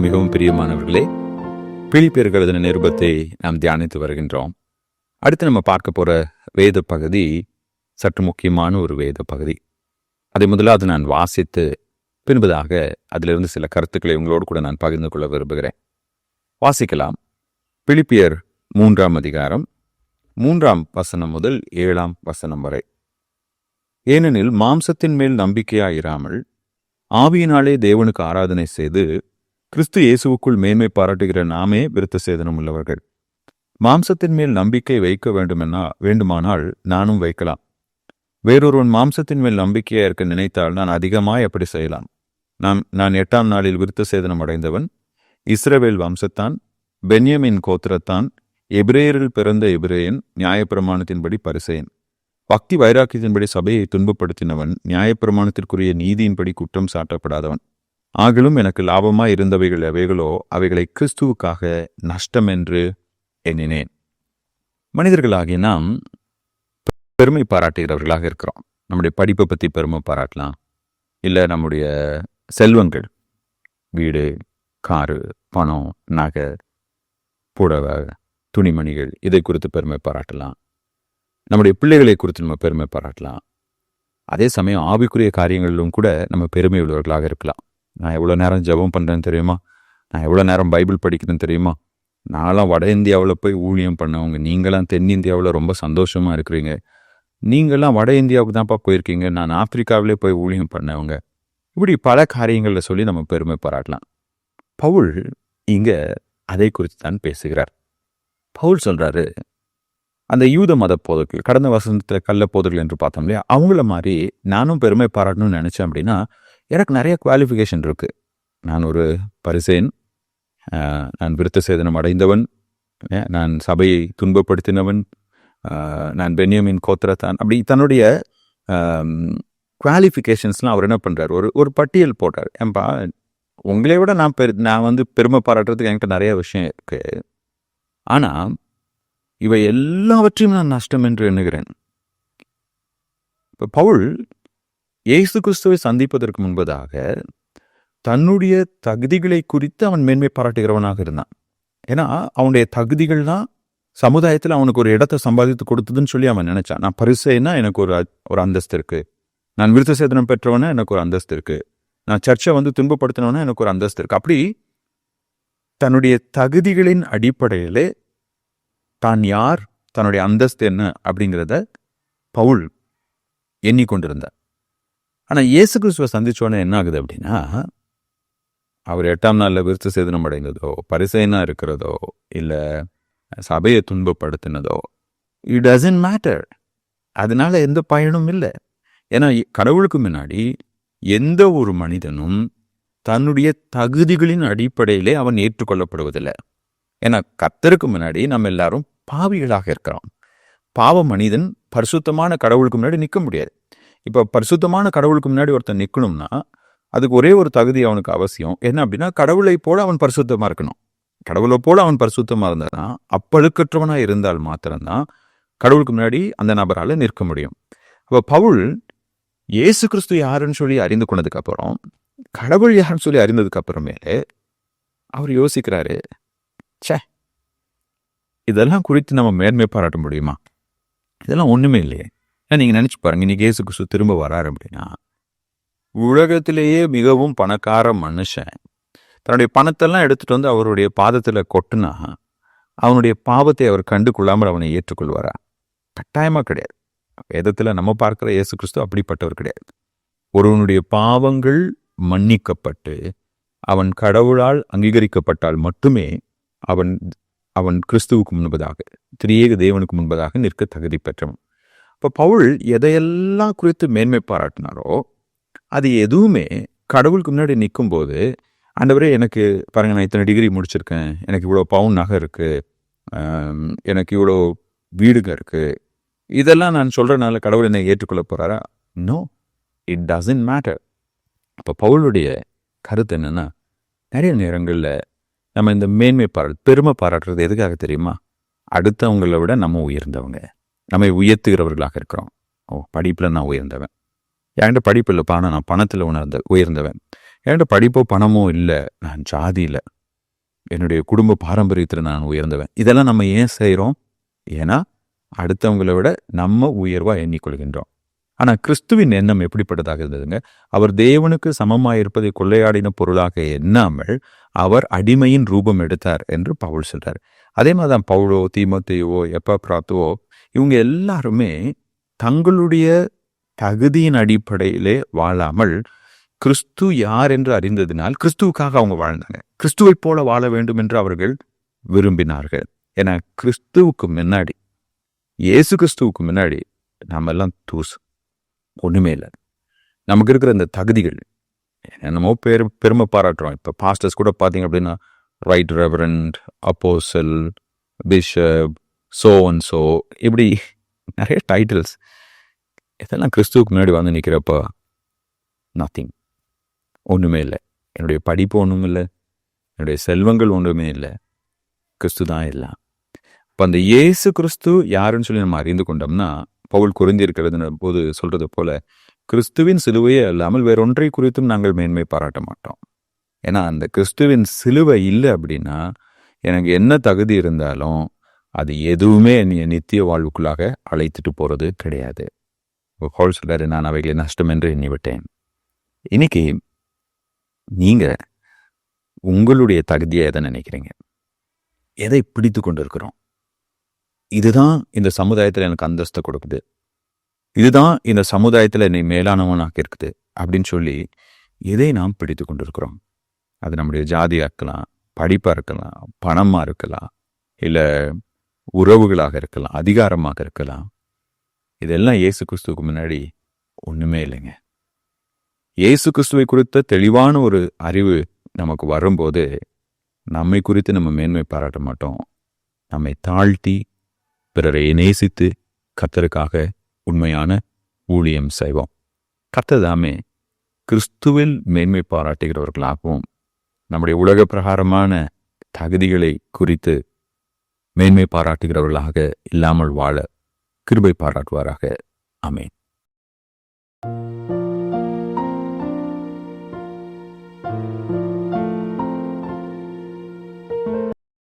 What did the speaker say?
மிகவும் பிரியமானவர்களே பிலிப்பியர்கள் எழுதின நிருபத்தை நாம் தியானித்து வருகின்றோம். அடுத்து நம்ம பார்க்க போற வேத பகுதி சற்று முக்கியமான ஒரு வேத பகுதி. அதை முதலாவது நான் வாசித்து பின்பதாக அதிலிருந்து சில கருத்துக்களை உங்களோடு கூட நான் பகிர்ந்து கொள்ள விரும்புகிறேன். வாசிக்கலாம். பிலிப்பியர் மூன்றாம் அதிகாரம் மூன்றாம் வசனம் முதல் ஏழாம் வசனம் வரை. ஏனெனில் மாம்சத்தின் மேல் நம்பிக்கையாயிராமல் ஆவியினாலே தேவனுக்கு ஆராதனை செய்து கிறிஸ்து இயேசுவுக்குள் மேன்மை பாராட்டுகிற நாமே விருத்த சேதனம் உள்ளவர்கள். மாம்சத்தின் மேல் நம்பிக்கை வைக்க வேண்டுமென்னா வேண்டுமானால் நானும் வைக்கலாம். வேறொருவன் மாம்சத்தின் மேல் நம்பிக்கையா இருக்க நினைத்தால் நான் அதிகமாய் அப்படி செய்யலாம். நான் நான் எட்டாம் நாளில் விருத்த சேதனம் அடைந்தவன் இஸ்ரவேல் வம்சத்தான் பென்யமின் கோத்திரத்தான் எபிரேயரில் பிறந்த எபிரேயன் நியாயப்பிரமாணத்தின்படி பரிசெயன். பக்தி வைராக்கியத்தின்படி சபையை துன்பப்படுத்தினவன் நியாயப்பிரமாணத்திற்குரிய நீதியின்படி குற்றம் சாட்டப்படாதவன். ஆகிலும் எனக்கு லாபமாய் இருந்தவைகள் எவைகளோ அவைகளை கிறிஸ்துவுக்காக நஷ்டம் என்று எண்ணினேன். மனிதர்களாகிய நாம் பெருமை பாராட்டுகிறவர்களாக இருக்கிறோம். நம்முடைய படிப்பை பற்றி பெருமை பாராட்டலாம். இல்லை நம்முடைய செல்வங்கள் வீடு காரு பணம் நகை புடவை துணிமணிகள் இதை குறித்து பெருமை பாராட்டலாம். நம்முடைய பிள்ளைகளை குறித்து நம்ம பெருமை பாராட்டலாம். அதே சமயம் ஆவிக்குரிய காரியங்களிலும் கூட நம்ம பெருமை உள்ளவர்களாக இருக்கலாம். நான் எவ்வளோ நேரம் ஜெபம் பண்ணுறேன்னு தெரியுமா? நான் எவ்வளோ நேரம் பைபிள் படிக்கிறேன்னு தெரியுமா? நான்லாம் வட இந்தியாவில் போய் ஊழியம் பண்ணவங்க. நீங்களாம் தென்னிந்தியாவில் ரொம்ப சந்தோஷமாக இருக்கிறீங்க. நீங்களாம் வட இந்தியாவுக்கு தான்ப்பா போயிருக்கீங்க. நான் ஆப்பிரிக்காவிலே போய் ஊழியம் பண்ணவங்க. இப்படி பல காரியங்களில் சொல்லி நம்ம பெருமை பாராட்டலாம். பவுல் இங்கே அதை குறித்து தான் பேசுகிறார். பவுல் சொல்கிறாரு அந்த யூத மத போதர்கள் கடந்த வசந்தத்தில் கள்ள போதர்கள் என்று பார்த்தோம் இல்லையா? அவங்கள மாதிரி நானும் பெருமை பாராட்டணும்னு நினச்சேன் அப்படின்னா எனக்கு நிறைய குவாலிஃபிகேஷன் இருக்குது நான் ஒரு பரிசேன் நான் விருத்த சேதனம் அடைந்தவன் நான் சபையை துன்பப்படுத்தினவன் நான் பென்யமின் கோத்திரத்தான். அப்படி தன்னுடைய குவாலிஃபிகேஷன்ஸ்லாம் அவர் என்ன பண்ணுறார் ஒரு ஒரு பட்டியல் போட்டார். ஏன்பா உங்களை விட நான் பெரு நான் வந்து பெருமை பாராட்டுறதுக்கு என்கிட்ட நிறைய விஷயம் இருக்குது ஆனால் இவை எல்லாவற்றையும் நான் நஷ்டம் என்று எண்ணுகிறேன். இப்போ பவுல் இயேசு கிறிஸ்துவை சந்திப்பதற்கு முன்பதாக தன்னுடைய தகுதிகளை குறித்து அவன் மேன்மை பாராட்டுகிறவனாக இருந்தான். ஏன்னா அவனுடைய தகுதிகள் தான் சமுதாயத்தில் அவனுக்கு ஒரு இடத்தை சம்பாதித்து கொடுத்ததுன்னு சொல்லி அவன் நினைச்சான். நான் பரிசைன்னா எனக்கு ஒரு ஒரு அந்தஸ்து இருக்கு. நான் விருத்த சேதனம் பெற்றவனா? எனக்கு ஒரு அந்தஸ்து இருக்கு. நான் சர்ச்சை வந்து துன்பப்படுத்தினவனா? எனக்கு ஒரு அந்தஸ்து இருக்கு. அப்படி தன்னுடைய தகுதிகளின் அடிப்படையிலே தான் யார் தன்னுடைய அந்தஸ்து என்ன அப்படிங்கிறத பவுல் எண்ணிக்கொண்டிருந்தார். ஆனால் இயேசு கிறிஸ்துவை சந்தித்தோடனே என்ன ஆகுது அப்படின்னா அவர் எட்டாம் நாளில் விருத்த சேதனம் அடைந்ததோ பரிசைனா இருக்கிறதோ இல்லை சபையை துன்பப்படுத்தினதோ இட் டசன்ட் மேட்டர் அதனால் எந்த பயனும் இல்லை. ஏன்னா கடவுளுக்கு முன்னாடி எந்த ஒரு மனிதனும் தன்னுடைய தகுதிகளின் அடிப்படையிலே அவன் ஏற்றுக்கொள்ளப்படுவதில்லை. ஏன்னா கத்தருக்கு முன்னாடி நம்ம எல்லாரும் பாவிகளாக இருக்கிறோம். பாவ மனிதன் பரிசுத்தமான கடவுளுக்கு முன்னாடி நிற்க முடியாது. இப்போ பரிசுத்தமான கடவுளுக்கு முன்னாடி ஒருத்தன் நிற்கணும்னா அதுக்கு ஒரே ஒரு தகுதி அவனுக்கு அவசியம். என்ன அப்படின்னா கடவுளை போல அவன் பரிசுத்தமாக இருக்கணும். கடவுளை போல அவன் பரிசுத்தமாக இருந்தானா அப்பழுக்கற்றவனாக இருந்தால் மாத்திரம்தான் கடவுளுக்கு முன்னாடி அந்த நபரால் நிற்க முடியும். அப்போ பவுல் இயேசு கிறிஸ்து யாருன்னு சொல்லி அறிந்து கொண்டதுக்கப்புறம் கடவுள் யாருன்னு சொல்லி அறிந்ததுக்கப்புறமேலே அவர் யோசிக்கிறாரு ச்சே இதெல்லாம் குறித்து நம்ம மேன்மை பாராட்ட முடியுமா? இதெல்லாம் ஒன்றுமே இல்லையே. நீங்கள் நினச்சி பாருங்க இன்னைக்கு இயேசு கிறிஸ்து திரும்ப வராரு அப்படின்னா உலகத்திலேயே மிகவும் பணக்கார மனுஷன். தன்னுடைய பணத்தெல்லாம் எடுத்துட்டு வந்து அவருடைய பாதத்தில் கொட்டுனா அவனுடைய பாவத்தை அவர் கண்டு கொள்ளாமல் அவனை ஏற்றுக்கொள்வாரா? கட்டாயமாக கிடையாது. வேதத்தில் நம்ம பார்க்குற இயேசு கிறிஸ்து அப்படிப்பட்டவர் கிடையாது. ஒருவனுடைய பாவங்கள் மன்னிக்கப்பட்டு அவன் கடவுளால் அங்கீகரிக்கப்பட்டால் மட்டுமே அவன் அவன் கிறிஸ்துவுக்கு முன்பதாக திரியேக தேவனுக்கு முன்பதாக நிற்க தகுதி பெற்றவன். இப்போ பவுல் எதையெல்லாம் குறித்து மேன்மை பாராட்டினாரோ அது எதுவுமே கடவுளுக்கு முன்னாடி நிற்கும் போது ஆண்டவரே எனக்கு பாருங்க நான் இத்தனை டிகிரி முடிச்சிருக்கேன். எனக்கு இவ்வளோ பவுன் நகை இருக்கு. எனக்கு இவ்வளோ வீடுங்க இருக்கு. இதெல்லாம் நான் சொல்கிறனால கடவுள் என்னை ஏற்றுக்கொள்ள போகிறாரா நோ இட் டசன்ட் மேட்டர் இப்போ பவுலுடைய கருத்து என்னென்னா நிறைய நேரங்களில் நம்ம இந்த மேன்மை பாராட்டு பெருமை பாராட்டுறது எதுக்காக தெரியுமா? அடுத்தவங்களை விட நம்ம உயர்ந்தவங்க. நம்மை உயர்த்துகிறவர்களாக இருக்கிறோம். ஓ படிப்பில் நான் உயர்ந்தவன். என்கிட்ட படிப்பு இல்லைப்பா ஆனால் நான் பணத்தில் உணர்ந்த உயர்ந்தவன். என்கிட்ட படிப்போ பணமோ இல்லை நான் ஜாதியில் என்னுடைய குடும்ப பாரம்பரியத்தில் நான் உயர்ந்தவன். இதெல்லாம் நம்ம ஏன் செய்கிறோம் ஏன்னா அடுத்தவங்களை விட நம்ம உயர்வாக எண்ணிக்கொள்கின்றோம். ஆனால் கிறிஸ்துவின் எண்ணம் எப்படிப்பட்டதாக இருந்ததுங்க? அவர் தேவனுக்கு சமமாக இருப்பதை கொள்ளையாடின பொருளாக எண்ணாமல் அவர் அடிமையின் ரூபம் எடுத்தார் என்று பவுல் சொல்றார். அதே மாதிரி தான் பவுலோ தீமத்தையோ எப்ப பிராத்துவோ இவங்க எல்லாருமே தங்களுடைய தகுதியின் அடிப்படையிலே வாழாமல் கிறிஸ்து யார் என்று அறிந்ததினால் கிறிஸ்துவுக்காக அவங்க வாழ்ந்தாங்க. கிறிஸ்துவைப் போல வாழ வேண்டும் என்று அவர்கள் விரும்பினார்கள். ஏன்னா கிறிஸ்துவுக்கு முன்னாடி இயேசு கிறிஸ்துவுக்கு முன்னாடி நம்ம எல்லாம் தூசு. ஒன்றுமே இல்லை. நமக்கு இருக்கிற இந்த தகுதிகள் என்னமோ பேர் பெருமை பாராட்டுறோம். இப்போ பாஸ்டர்ஸ் கூட பார்த்தீங்க அப்படின்னா right reverend apostle bishop so and so இப்படி நிறைய டைட்டில்ஸ் இதெல்லாம் கிறிஸ்துவுக்கு முன்னாடி வந்து நிற்கிறப்ப நத்திங் ஒன்றுமே இல்லை. என்னுடைய படிப்பு ஒன்றும் இல்லை. என்னுடைய செல்வங்கள் ஒன்றுமே இல்லை. கிறிஸ்து தான் எல்லாம். இப்போ அந்த இயேசு கிறிஸ்து யாருன்னு சொல்லி நம்ம அறிந்து கொண்டோம்னா பவுல் குறிந்திருக்கிறது போது சொல்றது போல கிறிஸ்துவின் சிலுவையே அல்லாமல் வேறொன்றை குறித்தும் நாங்கள் மேன்மை பாராட்ட மாட்டோம். ஏன்னா அந்த கிறிஸ்துவின் சிலுவை இல்லை அப்படின்னா எனக்கு என்ன தகுதி இருந்தாலும் அது எதுவுமே என்னை நித்திய வாழ்வுக்குள்ளாக அழைத்துட்டு போகிறது கிடையாது. ஹோல் சொல்றாரு நான் அவைகளை நஷ்டம் என்று எண்ணி விட்டேன் இன்னைக்கு நீங்கள் உங்களுடைய தகுதியை எதை நினைக்கிறீங்க? எதை பிடித்து கொண்டு இருக்கிறோம் இதுதான் இந்த சமுதாயத்தில் எனக்கு அந்தஸ்தை கொடுக்குது. இதுதான் இந்த சமுதாயத்தில் என்னை மேலானவனாக இருக்குது அப்படின்னு சொல்லி எதை நாம் பிடித்து கொண்டிருக்கிறோம்? அது நம்முடைய ஜாதியாக இருக்கலாம் படிப்பாக இருக்கலாம் பணமாக இருக்கலாம் இல்லை உறவுகளாக இருக்கலாம் அதிகாரமாக இருக்கலாம். இதெல்லாம் இயேசு கிறிஸ்துவுக்கு முன்னாடி ஒன்றுமே இல்லைங்க. இயேசு கிறிஸ்துவை குறித்த தெளிவான ஒரு அறிவு நமக்கு வரும்போது நம்மை குறித்து நம்ம மேன்மை பாராட்ட மாட்டோம். நம்மை தாழ்த்தி பிறரை நேசித்து கத்தருக்காக உண்மையான ஊழியம் செய்வோம். கத்ததாமே கிறிஸ்துவில் மேன்மை பாராட்டுகிறவர்களாகவும் நம்முடைய உலக பிரகாரமான தகுதிகளை குறித்து மேன்மை பாராட்டுகிறவர்களாக இல்லாமல் வாழ கிருபை பாராட்டுவாராக. அமேன்